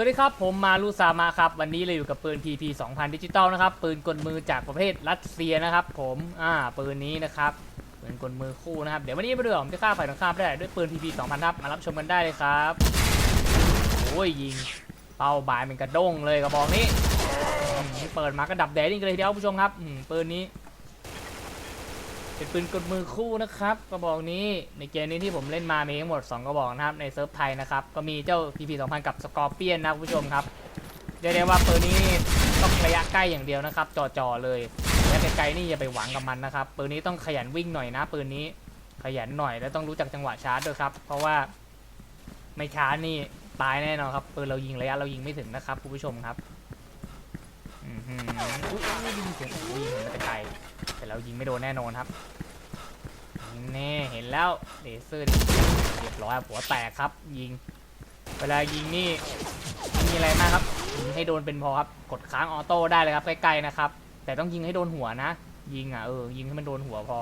สวัสดีครับ ผมมารุซามาครับ วันนี้เราอยู่กับปืน PP 2000 ดิจิตอลนะครับ ปืนกลมือจากประเภทรัสเซียนะครับ ผมอ่าปืนนี้นะครับปืนกลมือคู่นะครับ เดี๋ยววันนี้มาดูผมจะฆ่าฝ่ายตรงข้ามได้ด้วยปืน PP 2000ครับมารับชมกันได้เลยครับโอ้ยยิงเป้าบายเป็นกระด้งเลยกระบอกนี้เปิดมาก็ดับแดดนี่นเลยทีเดียวผู้ชมครับปืนนี้ เป็นปืนกลมือคู่นะครับกระบอกนี้ในเกมนี้ที่ผมเล่นมามีทั้งหมด 2 กระบอกนะครับในเซิร์ฟไทยนะครับก็มีเจ้า PP 2000 กับสกอร์เปียนนะคุณผู้ชมครับเรียกได้ว่าปืนนี้ต้องระยะใกล้อย่างเดียวนะครับจ่อๆเลยระยะไกลๆนี่อย่าไปหวังกับมันนะครับปืนนี้ต้องขยันวิ่งหน่อยนะปืนนี้ขยันหน่อยแล้วต้องรู้จักจังหวะชาร์จด้วยครับ เพราะว่าไม่ชาร์จนี่ตายแน่นอนครับปืนเรายิงระยะเรายิงไม่ถึงนะครับคุณผู้ชมครับอือหืออุ๊ยอุ๊ยยิงเสียงยเห็นมาแต่ไกล แต่เรายิงไม่โดนแน่นอนครับแน่เห็นแล้วเลเซอร์เรียบร้อยหัวแตกครับ ยิง เวลายิงนี่ไม่มีอะไรมากครับยิงให้โดนเป็นพอครับกดค้างออโต้ได้เลยครับใกล้ๆนะครับ แต่ต้องยิงให้โดนหัวนะ ยิงอะเออยิงให้มันโดนหัวพอ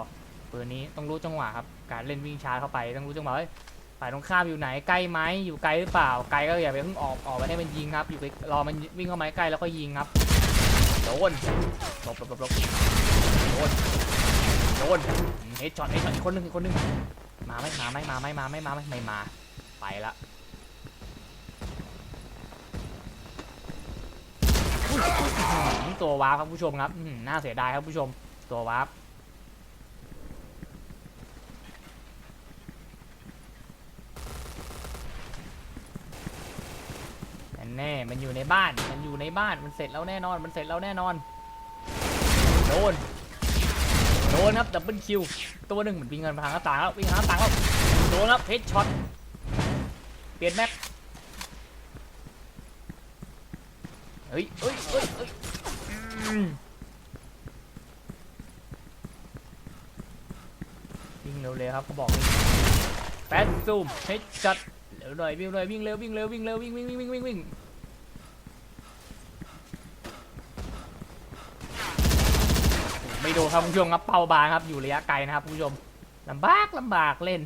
ปืนนี้ต้องรู้จังหวะครับ การเล่นวิ่งช้าเข้าไปต้องรู้จังหวะเฮ้ยฝ่ายตรงข้ามอยู่ไหนใกล้ไหมอยู่ไกลหรือเปล่าไกลก็อย่าไปเพิ่งออกออกไปให้มันยิงครับ อยู่ไปรอมันวิ่งเข้ามาใกล้แล้วก็ยิงครับ โดนหลบหลบหลบหลบโดนโดนเฮดช็อตเฮดช็อตอีกคนหนึ่งอีกคนหนึ่งมาไหมมาไหมมาไหมมาไหมมาไหมไม่มา ไปละอุ๊ยอุ๊ยอื้อหือตัววาร์ปครับผู้ชมครับน่าเสียดายครับผู้ชม ตัววาร์ป แน่ มันอยู่ในบ้าน มันอยู่ในบ้าน มันเสร็จแล้วแน่นอน มันเสร็จแล้วแน่นอน โดน โดนครับดับเบิลคิว ตัวหนึ่งเหมือนวิ่งเงินทางหน้าต่างแล้ววิ่งหน้าต่างแล้ว โดนครับเฮดช็อต เปลี่ยนแม็กเฮ้ยเฮ้ยเฮ้ยเฮ้ยวิ่งเร็วๆครับเขาบอกแปดซูมเฮดช็อตเร็วหน่อยวิ่งหน่อยวิ่งเร็ววิ่งเร็ววิ่งเร็ววิ่งวิ่งวิ่งวิ่งวิ่งวิ่ง ไม่โดนครับคุณผู้ชมครับเป้าบางครับอยู่ระยะไกลนะครับคุณผู้ชมลำบากลำบากเล่น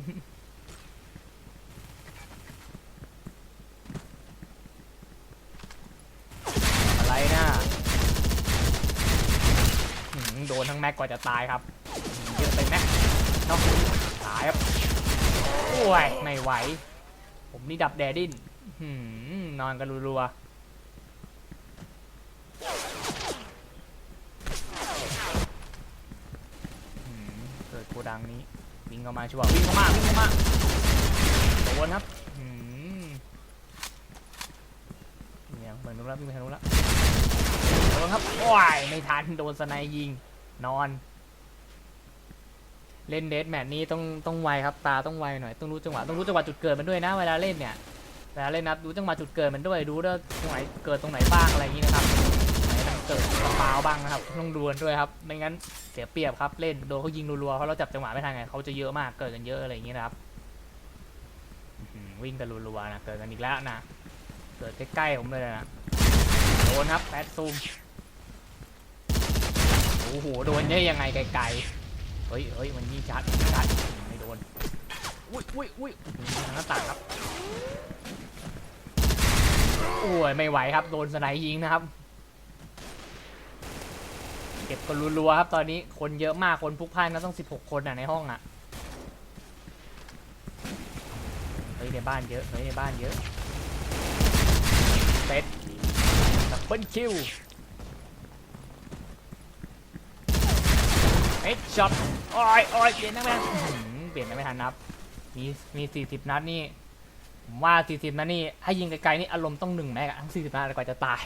อะไรนะโดนทั้งแม็กกว่าจะตายครับเยอะไปแม็กเนาะตายครับโอ้ยไม่ไหว ผมนี่ดับแดดดิ้นนอนกันรัวๆ อืม เกิดโกดังนี้วิ่งเข้ามาชัวร์วิ่งเข้ามาวิ่งเข้ามาโดนครับเนี่ยเหมือนนู้นแล้ววิ่งไปทางนู้นแล้วโดนครับโอ้ยไม่ทันโดนสไนยิงนอน เล่นเดสแมทนี้ต้องต้องไวครับตาต้องไวหน่อยต้องรู้จังหวะต้องรู้จังหวะจุดเกิดมันด้วยนะเวลาเล่นเนี่ยเวลาเล่นนะดูจังหวะจุดเกิดมันด้วยดูว่าตรงไหนเกิดตรงไหนบ้างอะไรอย่างนี้นะครับ กิดกระเป๋าบ้างนะครับ ต้องดูกันด้วยครับ ไม่งั้นเสียเปรียบครับ เล่นโดนเขายิงรัวๆเพราะเราจับจังหวะไม่ทันไงเขาจะเยอะมากเกิดกันเยอะอะไรอย่างนี้นะครับอื้อหือวิ่งกันรัวๆนะเกิดกันอีกแล้วนะเกิดใกล้ๆผมเลยนะโดนครับแปดซูมโอ้โหโดนได้ยังไงไกลๆเฮ้ยเฮ้ยมันยิงชัดยิงชัดไม่โดนอุ้ยอุ้ยอุ้ยอื้อหือทางหน้าต่างครับโอ้ยไม่ไหวครับ โดนสไนด์ยิงนะครับเก็บกันรัวๆครับ ตอนนี้คนเยอะมากคนพลุกพล่านนะต้อง 16 คนอะในห้องอะเฮ้ยในบ้านเยอะเฮ้ยในบ้านเยอะเซตดับเบิลคิวเอ็ดช็อตโอ้ยโอ้ยเปลี่ยนได้ไหมเปลี่ยนได้ไม่ทันนับ มีมี40นัดนี่ผมว่า40นัดนี่ให้ยิงไกลๆนี่อารมณ์ต้องหนึ่งแม็กทั้ง40นัดกว่าจะตาย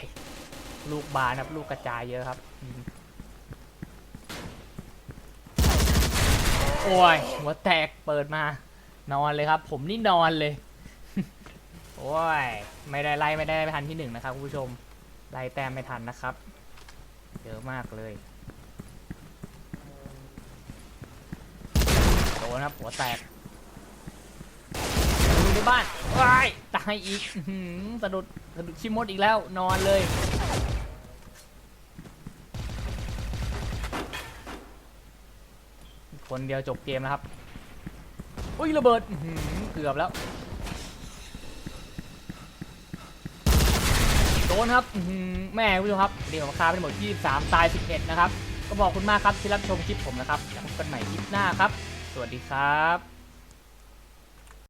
ลูกบานครับ ลูกกระจายเยอะครับอืม โอ้ยหัวแตกเปิดมา นอนเลยครับ ผมนี่นอนเลย โอ้ย ไม่ได้ไล่ไม่ได้ไม่ทันที่หนึ่งนะครับคุณผู้ชมไล่แต้มไม่ทันนะครับ เยอะมากเลยโดนครับหัวแตกอยู่ในบ้านว้ายตายอีกสะดุดสะดุดชิมดอีกแล้ว นอนเลย คนเดียวจบเกมนะครับ อุ้ยระเบิดเกือบแล้ว โดนครับอื้อหือแม่คุณผู้ชมครับเดี๋ยวราคาเป็นหมด23ตาย 11 นะครับ ก็บอกคุณมากครับที่รับชมคลิปผมนะครับแล้วพบกันใหม่คลิปหน้าครับ สวัสดีครับ